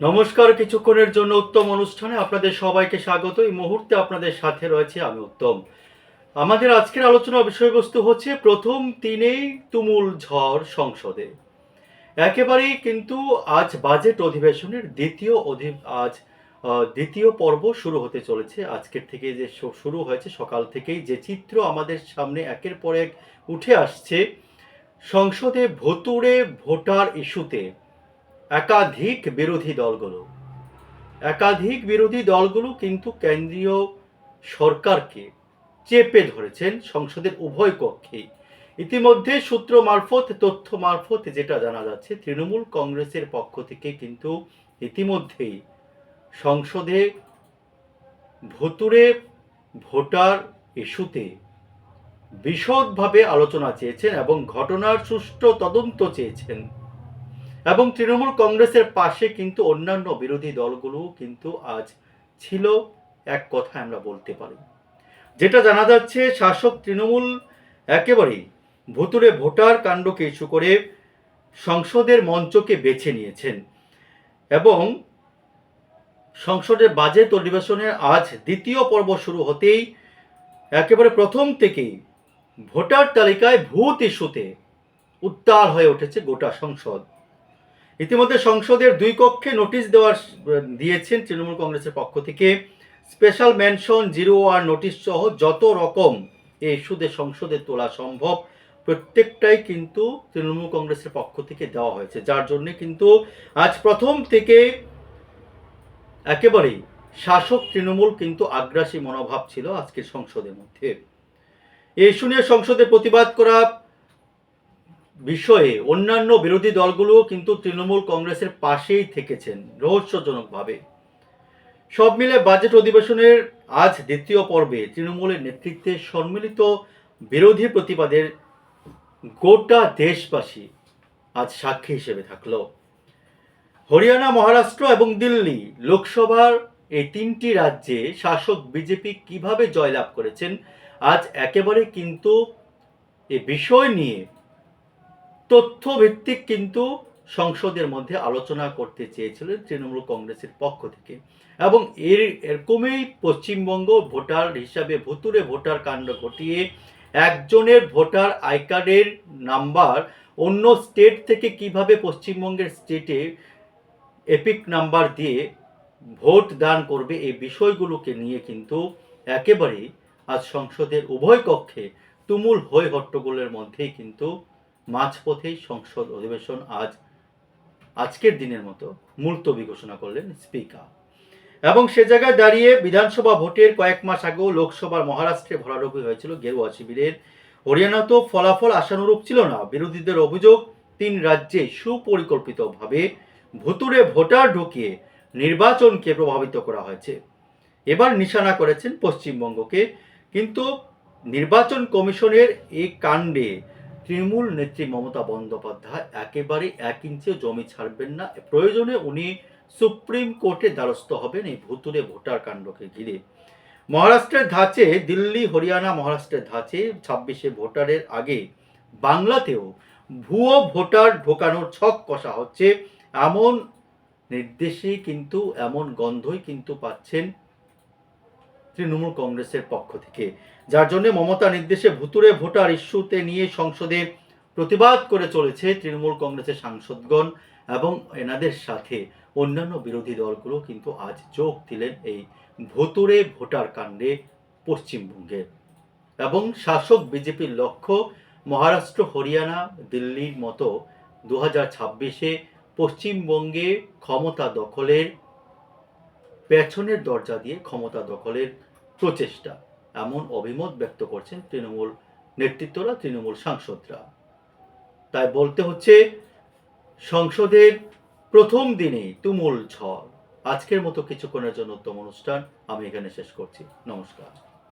নমস্কার, কিছুক্ষণের জন্য উত্তম অনুষ্ঠানে আপনাদের সবাইকে স্বাগত। এই মুহূর্তে আপনাদের সাথে রয়েছে আমি উত্তম। আমাদের আজকের আলোচনা বিষয়বস্তু হচ্ছে, প্রথম তিনেই তুমুল ঝড় সংসদে। একেবারেই কিন্তু আজ বাজেট অধিবেশনের দ্বিতীয় অধি আজ দ্বিতীয় পর্ব শুরু হতে চলেছে। আজকের থেকে যে শুরু হয়েছে, সকাল থেকেই যে চিত্র আমাদের সামনে একের পর এক উঠে আসছে, সংসদে ভুতুড়ে ভোটার ইস্যুতে একাধিক বিরোধী দলগুলো। একাধিক বিরোধী দলগুলো কিন্তু কেন্দ্রীয় সরকারকে চেপে ধরেছেন সংসদের উভয় কক্ষেই ইতিমধ্যে সূত্র মারফত, তথ্য মারফত যেটা জানা যাচ্ছে, তৃণমূল কংগ্রেসের পক্ষ থেকে কিন্তু ইতিমধ্যেই সংসদে ভুতুরে ভোটার ইস্যুতে বিশদভাবে আলোচনা চেয়েছেন এবং ঘটনার সুষ্ঠু তদন্ত চেয়েছেন। এবং তৃণমূল কংগ্রেসের পাশে কিন্তু অন্যান্য বিরোধী দলগুলো কিন্তু আজ ছিল, এক কথা আমরা বলতে পারি। যেটা জানা যাচ্ছে, শাসক তৃণমূল একেবারেই ভুতুরে ভোটার কাণ্ডকে ইস্যু করে সংসদের মঞ্চকে বেছে নিয়েছেন এবং সংসদের বাজেট অধিবেশনের আজ দ্বিতীয় পর্ব শুরু হতেই একেবারে প্রথম থেকেই ভোটার তালিকায় ভূত ইস্যুতে উত্তাল হয়ে উঠেছে গোটা সংসদ। ইতিমধ্যে সংসদের দুই কক্ষে নোটিশ দেওয়ার, দিয়েছেন তৃণমূল কংগ্রেসের পক্ষ থেকে। Special mention zero hour notice সহ যত রকম এই ইস্যুতে সংসদে তোলা সম্ভব, প্রত্যেকটাই কিন্তু তৃণমূল কংগ্রেসের পক্ষ থেকে দেওয়া হয়েছে। যার জন্য কিন্তু আজ প্রথম থেকে একেবারেই শাসক তৃণমূল কিন্তু আগ্রাসী মনোভাব ছিল আজকের সংসদের মধ্যে। এই নিয়ে সংসদে প্রতিবাদ করা বিষয়ে অন্যান্য বিরোধী দলগুলো কিন্তু তৃণমূল কংগ্রেসের পাশেই থেকেছেন রহস্যজনকভাবে। সব মিলে বাজেট অধিবেশনের আজ দ্বিতীয় পর্বে তৃণমূলের নেতৃত্বে সম্মিলিত বিরোধী প্রতিবাদের গোটা দেশবাসী আজ সাক্ষী হিসেবে থাকল। হরিয়ানা, মহারাষ্ট্র এবং দিল্লি লোকসভার এই তিনটি রাজ্যে শাসক বিজেপি কীভাবে জয়লাভ করেছেন, আজ একেবারে কিন্তু এ বিষয় নিয়ে তথ্যভিত্তিক কিন্তু সংসদের মধ্যে আলোচনা করতে চেয়েছিলেন তৃণমূল কংগ্রেসের পক্ষ থেকে। এবং এর এরকমই পশ্চিমবঙ্গ ভোটার হিসাবে ভুতুরে ভোটার কাণ্ড ঘটিয়ে একজনের ভোটার আই কার্ডের নাম্বার অন্য স্টেট থেকে কীভাবে পশ্চিমবঙ্গের স্টেটে এপিক নাম্বার দিয়ে ভোট দান করবে এই বিষয়গুলোকে নিয়ে কিন্তু একেবারেই আজ সংসদের উভয় কক্ষে তুমুল হই হট্টগোলের মধ্যেই কিন্তু মাঝপথেই সংসদ অধিবেশন আজ, আজকের দিনের মতো মুলতবি ঘোষণা করলেন স্পিকার। এবং সে জায়গায় দাঁড়িয়ে বিধানসভা ভোটের কয়েক মাস আগেও লোকসভার মহারাষ্ট্রে ভরাডুবি হয়েছিল গেরুয়া শিবিরের। হরিয়ানাতেও ফলাফল আশানুরূপ ছিল না। বিরোধীদের অভিযোগ, তিন রাজ্যে সুপরিকল্পিতভাবে ভুতুরে ভোটার ঢুকিয়ে নির্বাচনকে প্রভাবিত করা হয়েছে। এবার নিশানা করেছেন পশ্চিমবঙ্গকে। কিন্তু নির্বাচন কমিশনের এই কাণ্ডে তৃণমূল নেত্রী মমতা বন্দ্যোপাধ্যায় একেবারে এক ইঞ্চিও জমি ছাড়বেন না। প্রয়োজনে উনি সুপ্রিম কোর্টে দ্বারস্থ হবেন এই ভুতুরে ভোটার কাণ্ডকে ঘিরে। মহারাষ্ট্রের ধাঁচে, দিল্লি, হরিয়ানা, মহারাষ্ট্রের ধাঁচে ছাব্বিশে ভোটারের আগে বাংলাতেও ভুয়ো ভোটার ঢোকানোর ছক কষা হচ্ছে। এমন নির্দেশেই কিন্তু, এমন গন্ধই কিন্তু পাচ্ছেন তৃণমূল কংগ্রেসের পক্ষ থেকে, যার জন্য মমতা নির্দেশে ভুতুরে ভোটার ইস্যুতে নিয়ে সংসদে প্রতিবাদ করে চলেছে তৃণমূল কংগ্রেসের সাংসদগণ এবং এনাদের সাথে অন্যান্য বিরোধী দলগুলো কিন্তু আজ যোগ দিলেন এই ভুতুরে ভোটার কাণ্ডে পশ্চিমবঙ্গের। এবং শাসক বিজেপির লক্ষ্য, মহারাষ্ট্র, হরিয়ানা, দিল্লির মতো দু হাজার ছাব্বিশে পশ্চিমবঙ্গে ক্ষমতা দখলের, পেছনের দরজা দিয়ে ক্ষমতা দখলের প্রচেষ্টা। এমন অভিমত ব্যক্ত করছেন তৃণমূল নেতৃত্বরা, তৃণমূল সাংসদরা। তাই বলতে হচ্ছে, সংসদের প্রথম দিনে তুমুল ঝড়। আজকের মতো কিছুক্ষণের জন্য উত্তম অনুষ্ঠান আমি এখানে শেষ করছি। নমস্কার।